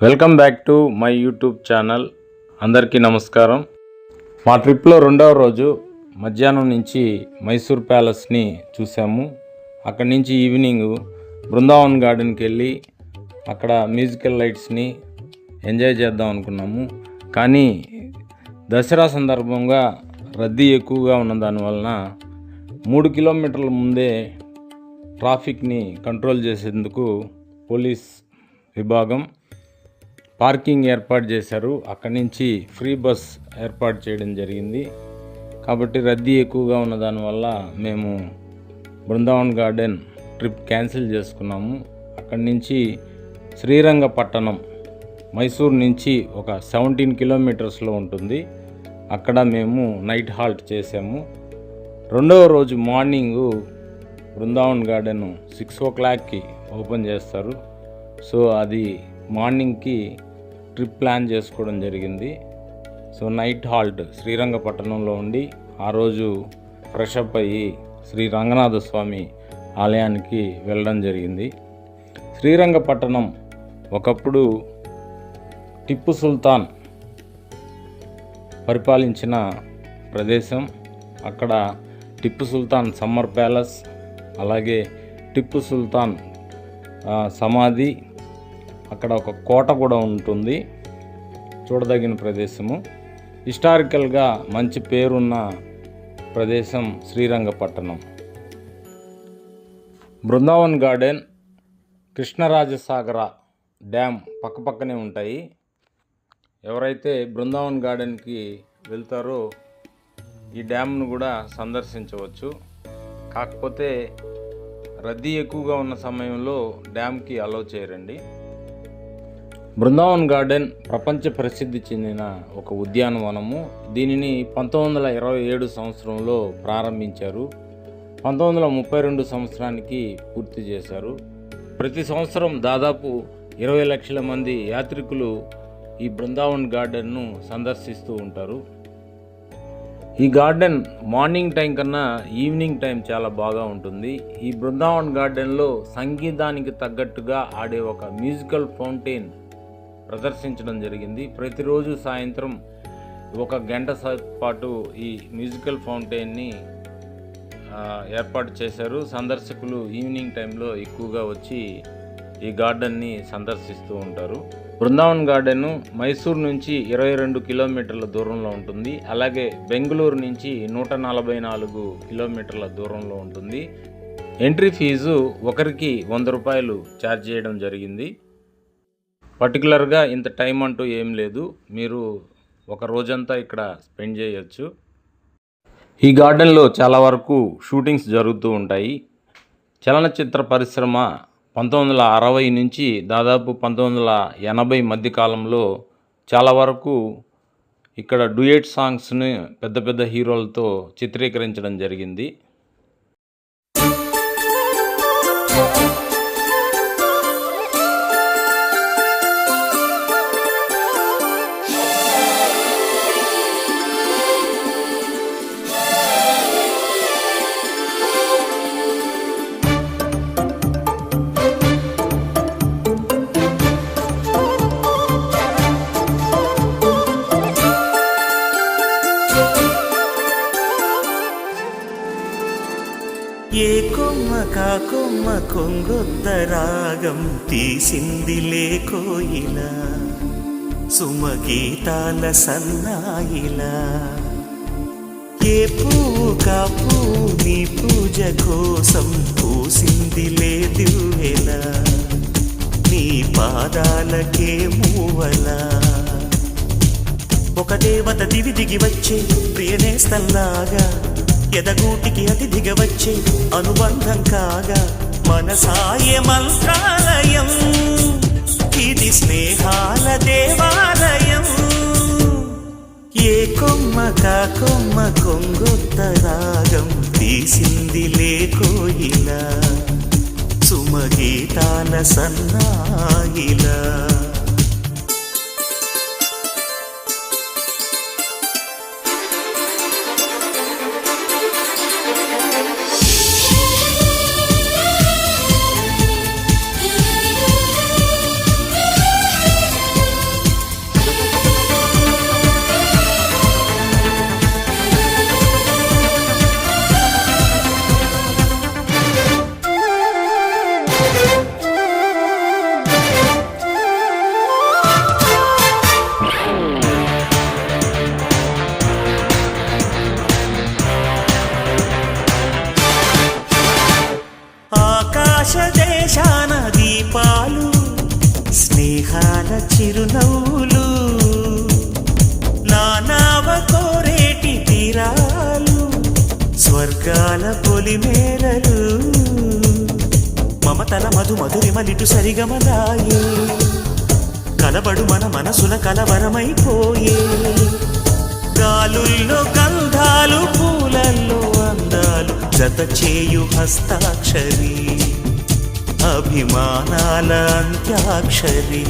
Welcome back to my YouTube channel. అందరికీ నమస్కారం. మా ట్రిప్లో రెండవ రోజు మధ్యాహ్నం నుంచి మైసూర్ ప్యాలెస్ని చూసాము అక్కడి నుంచి ఈవినింగ్ బృందావన్ గార్డెన్కి వెళ్ళి అక్కడ మ్యూజికల్ లైట్స్ని ఎంజాయ్ చేద్దాం అనుకున్నాము. కానీ దసరా సందర్భంగా రద్దీ ఎక్కువగా ఉన్న దానివలన మూడు కిలోమీటర్ల ముందే ట్రాఫిక్ని కంట్రోల్ చేసేందుకు పోలీస్ విభాగం పార్కింగ్ ఏర్పాటు చేశారు. అక్కడి నుంచి ఫ్రీ బస్ ఏర్పాటు చేయడం జరిగింది. కాబట్టి రద్దీ ఎక్కువగా ఉన్న దానివల్ల మేము బృందావన్ గార్డెన్ ట్రిప్ క్యాన్సిల్ చేసుకున్నాము. అక్కడి నుంచి శ్రీరంగపట్టణం మైసూర్ నుంచి ఒక సెవెంటీన్ కిలోమీటర్స్లో ఉంటుంది. అక్కడ మేము నైట్ హాల్ట్ చేసాము రెండవ రోజు మార్నింగు బృందావన్ గార్డెన్ సిక్స్ ఓ క్లాక్కి ఓపెన్ చేస్తారు. సో అది మార్నింగ్కి ట్రిప్ ప్లాన్ చేసుకోవడం జరిగింది. సో నైట్ హాల్ట్ శ్రీరంగపట్టణంలో ఉండి ఆ రోజు ఫ్రెష్ అప్ అయ్యి శ్రీ రంగనాథ స్వామి ఆలయానికి వెళ్ళడం జరిగింది. శ్రీరంగపట్టణం ఒకప్పుడు టిప్పు సుల్తాన్ పరిపాలించిన ప్రదేశం. అక్కడ టిప్పు సుల్తాన్ సమ్మర్ ప్యాలెస్ అలాగే టిప్పు సుల్తాన్ సమాధి అక్కడ ఒక కోట కూడా ఉంటుంది. చూడదగిన ప్రదేశము. హిస్టారికల్గా మంచి పేరున్న ప్రదేశం శ్రీరంగపట్టణం బృందావన్ గార్డెన్ కృష్ణరాజసాగర డ్యామ్ పక్కపక్కనే ఉంటాయి. ఎవరైతే బృందావన్ గార్డెన్కి వెళ్తారో ఈ డ్యామ్ను కూడా సందర్శించవచ్చు. కాకపోతే రద్దీ ఎక్కువగా ఉన్న సమయంలో డ్యామ్కి అలో చేయరండి. బృందావన్ గార్డెన్ ప్రపంచ ప్రసిద్ధి చెందిన ఒక ఉద్యానవనము. దీనిని పంతొమ్మిది వందల ఇరవై ఏడు సంవత్సరంలో ప్రారంభించారు. పంతొమ్మిది వందల ముప్పై రెండు సంవత్సరానికి పూర్తి చేశారు. ప్రతి సంవత్సరం దాదాపు ఇరవై లక్షల మంది యాత్రికులు ఈ బృందావన్ గార్డెన్ను సందర్శిస్తూ ఉంటారు. ఈ గార్డెన్ మార్నింగ్ టైం కన్నా ఈవినింగ్ టైం చాలా బాగా ఉంటుంది. ఈ బృందావన్ గార్డెన్లో సంగీతానికి తగ్గట్టుగా ఆడే ఒక మ్యూజికల్ ఫౌంటైన్ ప్రదర్శించడం జరిగింది. ప్రతిరోజు సాయంత్రం ఒక గంట పాటు ఈ మ్యూజికల్ ఫౌంటైన్ని ఏర్పాటు చేశారు. సందర్శకులు ఈవినింగ్ టైంలో ఎక్కువగా వచ్చి ఈ గార్డెన్ని సందర్శిస్తూ ఉంటారు. బృందావన్ గార్డెన్ మైసూర్ నుంచి ఇరవై రెండు కిలోమీటర్ల దూరంలో ఉంటుంది. అలాగే బెంగళూరు నుంచి నూట నలభై నాలుగు కిలోమీటర్ల దూరంలో ఉంటుంది. ఎంట్రీ ఫీజు ఒకరికి వంద రూపాయలు ఛార్జ్ చేయడం జరిగింది. పర్టికులర్గా ఇంత టైం అంటూ ఏం లేదు. మీరు ఒక రోజంతా ఇక్కడ స్పెండ్ చేయొచ్చు. ఈ గార్డెన్లో చాలా వరకు షూటింగ్స్ జరుగుతూ ఉంటాయి. చలనచిత్ర పరిశ్రమ పంతొమ్మిది వందల అరవై నుంచి దాదాపు పంతొమ్మిది వందల ఎనభై మధ్య కాలంలో చాలా వరకు ఇక్కడ డ్యూయట్ సాంగ్స్ని పెద్ద పెద్ద హీరోలతో చిత్రీకరించడం జరిగింది. కొంగొద్ద రాగం తీసిందిలే కోయిల సుమగీతాల సన్నాయిలా. ఏ పువ్వు కా పువ్వు నీ పూజ కోసం పూసిందిలే దివ్వెల నీ పాదాలకే మూవలా. ఒక దేవత దివి దిగి వచ్చే ప్రియనేస్తల్లాగా ఎదగూటికి అతి వచ్చే అనుబంధం కాగా మనసాయ మంత్రాలయం. ఇది స్నేహాల దేవాలయం. ఏ కొమ్మ కా కొమ్మ కొంగొత్త రాగం తీసింది లేకోయిలా సుమగీతాల సన్నాయిలా. స్వర్గాల పొలిమేరలు మమతల మధు మధురిమలిటు సరిగమలాయే కలబడు మన మనసుల కలవరమైపోయే. గాలుల్లో గంధాలు పూలల్లో అందాలు జత చేయు హస్తాక్షరి. అభిమానాల అంత్యాక్షరి.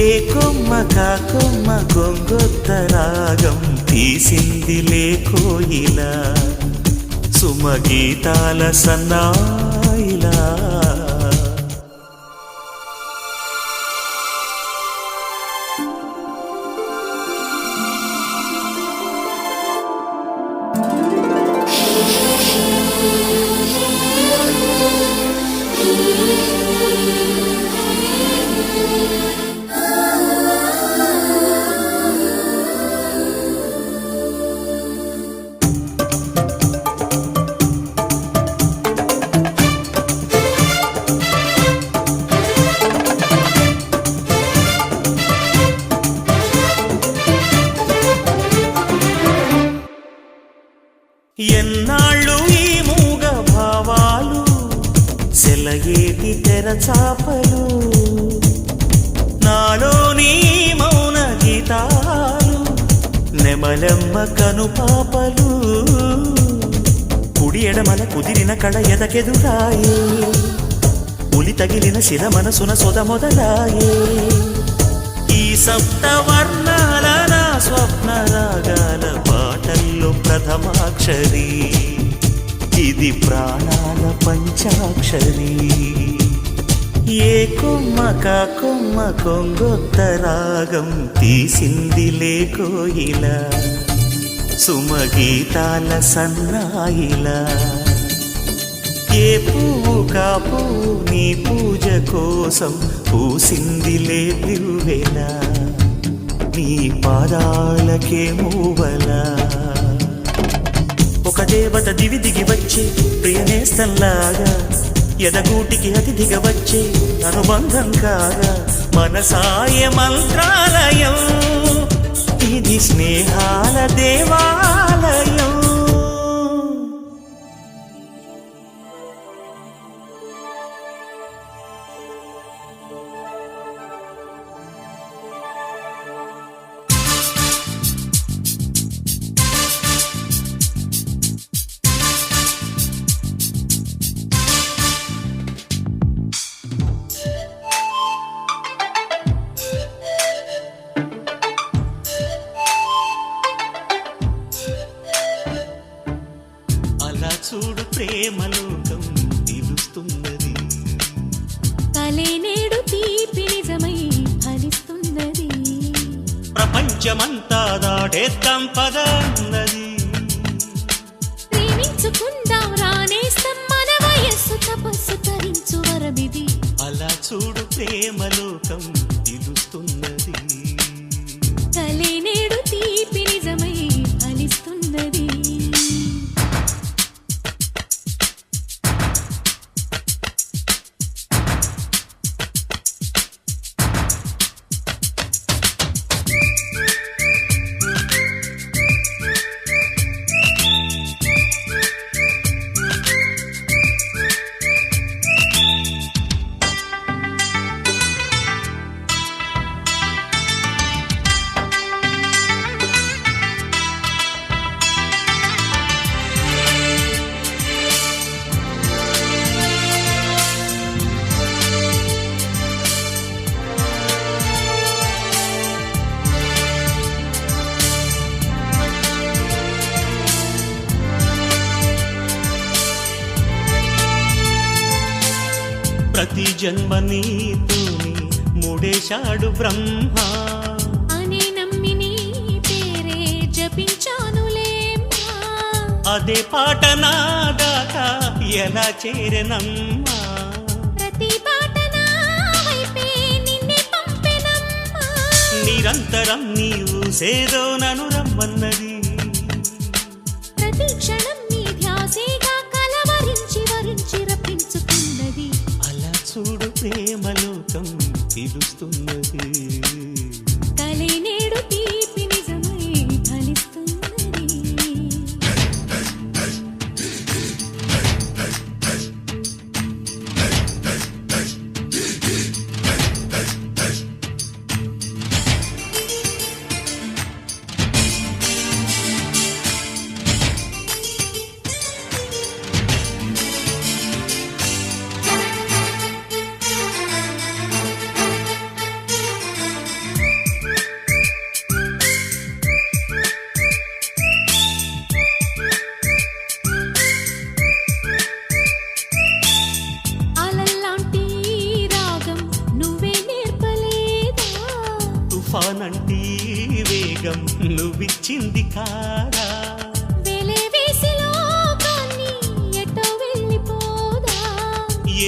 ఏ కొమ్మ కా కొమ్మ గొంగొత్త రాగం తీసింది లేకోయిలా సుమగీతాల సన్నాయిలా. చాపలు. నాలో నీ మౌన గీతాలు నెమలెమ్మ కను పాపలు కుడి ఎడమల కుదిరిన కళ ఎదకెదురాయే. ఉలి తగిలిన శిర మనసున సొద మొదలాయే. ఈ సప్తవర్ణాల నా స్వప్న రాగాల పాటల్లో ప్రథమాక్షరి. ఇది ప్రాణాల పంచాక్షరి. ఏ కొమ్మ కా కొమ్మ కొంగొత్త రాగం తీసింది లేకోయిలా సుమగీతాల సన్నాయిల. ఏ పువ్వు కా పువ్వు నీ పూజ కోసం పూసిందిలే దివ్వెల నీ పాదాలకే మూవలా. ఒక దేవత దివి దిగి వచ్చి ప్రియనేస్తంలాగా ఎదగూటికి అతిథిగా వచ్చే అనుబంధం కాగా మనసాయ మంత్రాలయం. ఇది స్నేహాల దేవాలయం. ప్రపంచమంతా దాటేద్దాం పదన్నది ప్రేమించుకుందాం రానేస్తాం మన వయస్సు తపస్సు తరించు వరమిది. అలా చూడు ప్రేమలోకం. ప్రతి జన్మ నీతోని మూడేశాడు బ్రహ్మ. అనే నమ్మి నీ పేరే జపించానులేమ్మా అదే పాట నా దాకా ఎలా చేరనమ్మా? ప్రతి పాట నా వైపే నిన్నే పంపెనమ్మా. నిరంతరం నీవు సేదో నను రమ్మన్నది. కలవరించి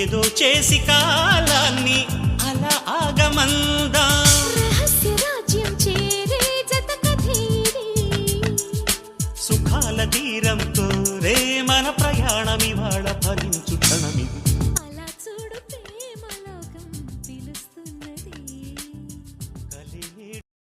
ఏదో చేసి కాలాన్ని అలా ఆగమందా.